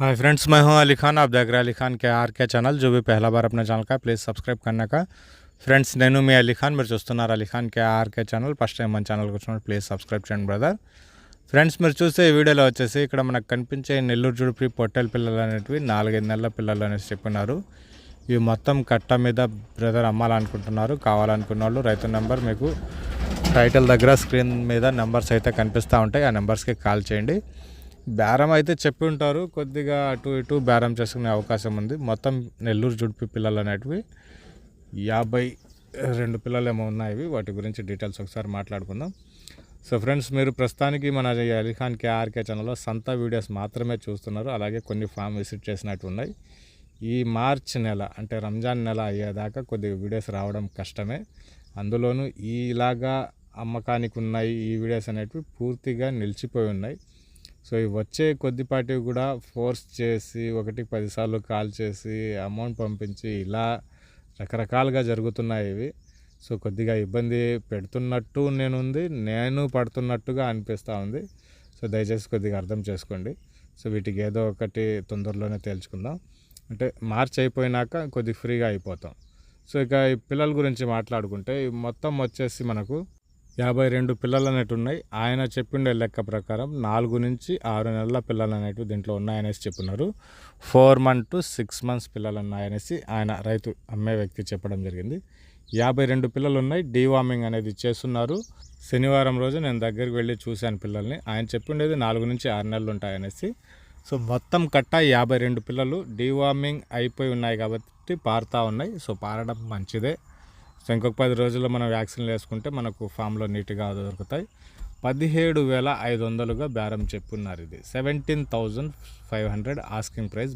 Hi friends मैं हूं अली खान आप देख रहे हैं अली खान के आर के ఛానల్ जो भी पहला बार अपने ఛానల్ का ప్లీజ్ సబ్స్క్రైబ్ करने का ఫ్రెండ్స్ నేను మీ అలీ ఖాన్ మీరు చూస్తున్నారు Ali Khan K RK channel first time మన ఛానల్కి వచ్చినప్పుడు ప్లీజ్ సబ్స్క్రైబ్ చేయండి బ్రదర్ ఫ్రెండ్స్ మీరు చూస్తే ఈ వీడియోలో వచ్చేసి ఇక్కడ మనకు కనిపించే నెల్లూరు జుడిపి పొట్టెల పిల్లలు అనేటివి నాలుగైదు నెలల పిల్లలు అనేసి చెప్పినారు ఇవి మొత్తం కట్ట మీద బ్రదర్ అమ్మాలనుకుంటున్నారు కావాలనుకున్న వాళ్ళు రైతు నెంబర్ మీకు టైటిల్ దగ్గర స్క్రీన్ మీద నెంబర్స్ అయితే కనిపిస్తూ ఉంటాయి ఆ నెంబర్స్కి కాల్ చేయండి బేరం అయితే చెప్పి ఉంటారు. కొద్దిగా అటు ఇటు బేరం చేసుకునే అవకాశం ఉంది. మొత్తం నెల్లూరు జుడిపి పిల్లలు అనేటివి యాభై రెండు పిల్లలు ఏమో ఉన్నాయి వాటి గురించి డీటెయిల్స్ ఒకసారి మాట్లాడుకుందాం. సో ఫ్రెండ్స్ మీరు ప్రస్తుతానికి మన అలీఖాన్ కేఆర్కే ఛానల్లో సంత వీడియోస్ మాత్రమే చూస్తున్నారు. అలాగే కొన్ని ఫామ్ విజిట్ చేసినట్టు ఉన్నాయి. ఈ మార్చ్ నెల అంటే రంజాన్ నెల అయ్యేదాకా కొద్దిగా వీడియోస్ రావడం కష్టమే. అందులోనూ ఇలాగా అమ్మకానికి ఉన్నాయి ఈ వీడియోస్ అనేటివి పూర్తిగా నిలిచిపోయి ఉన్నాయి. సో ఇవి వచ్చే కొద్దిపాటివి కూడా ఫోర్స్ చేసి ఒకటి పదిసార్లు కాల్ చేసి అమౌంట్ పంపించి ఇలా రకరకాలుగా జరుగుతున్నాయి ఇవి. సో కొద్దిగా ఇబ్బంది పెడుతున్నట్టు నేను ఉంది నేను పడుతున్నట్టుగా అనిపిస్తూ ఉంది. సో దయచేసి కొద్దిగా అర్థం చేసుకోండి. సో వీటికి ఏదో ఒకటి తొందరలోనే తేల్చుకుందాం. అంటే మార్చ్ అయిపోయినాక కొద్దిగా ఫ్రీగా అయిపోతాం. సో ఇక ఈ పిల్లల గురించి మాట్లాడుకుంటే మొత్తం వచ్చేసి మనకు యాభై రెండు పిల్లలు అనేవి ఉన్నాయి ఆయన చెప్పిండే లెక్క ప్రకారం నాలుగు నుంచి ఆరు నెలల పిల్లలు అనేటివి దీంట్లో ఉన్నాయనేసి చెప్పున్నారు four month to six months పిల్లలు ఉన్నాయనేసి ఆయన రైతు అమ్మే వ్యక్తి చెప్పడం జరిగింది. యాభై రెండు పిల్లలు ఉన్నాయి డీవార్మింగ్ అనేది చేస్తున్నారు. శనివారం రోజు నేను దగ్గరికి వెళ్ళి చూశాను పిల్లల్ని. ఆయన చెప్పిండేది నాలుగు నుంచి ఆరు నెలలు ఉంటాయనేసి. సో మొత్తం కట్ట యాభై రెండు పిల్లలు డీవార్మింగ్ అయిపోయి ఉన్నాయి కాబట్టి పారుతూ ఉన్నాయి. సో పారడం మంచిదే. సో ఇంకొక పది రోజుల్లో మనం వ్యాక్సిన్లు వేసుకుంటే మనకు ఫామ్లో నీట్గా దొరుకుతాయి. పదిహేడు వేల ఐదు వందలుగా బేరం చెప్పున్నారు ఇది. Seventeen thousand five hundred asking price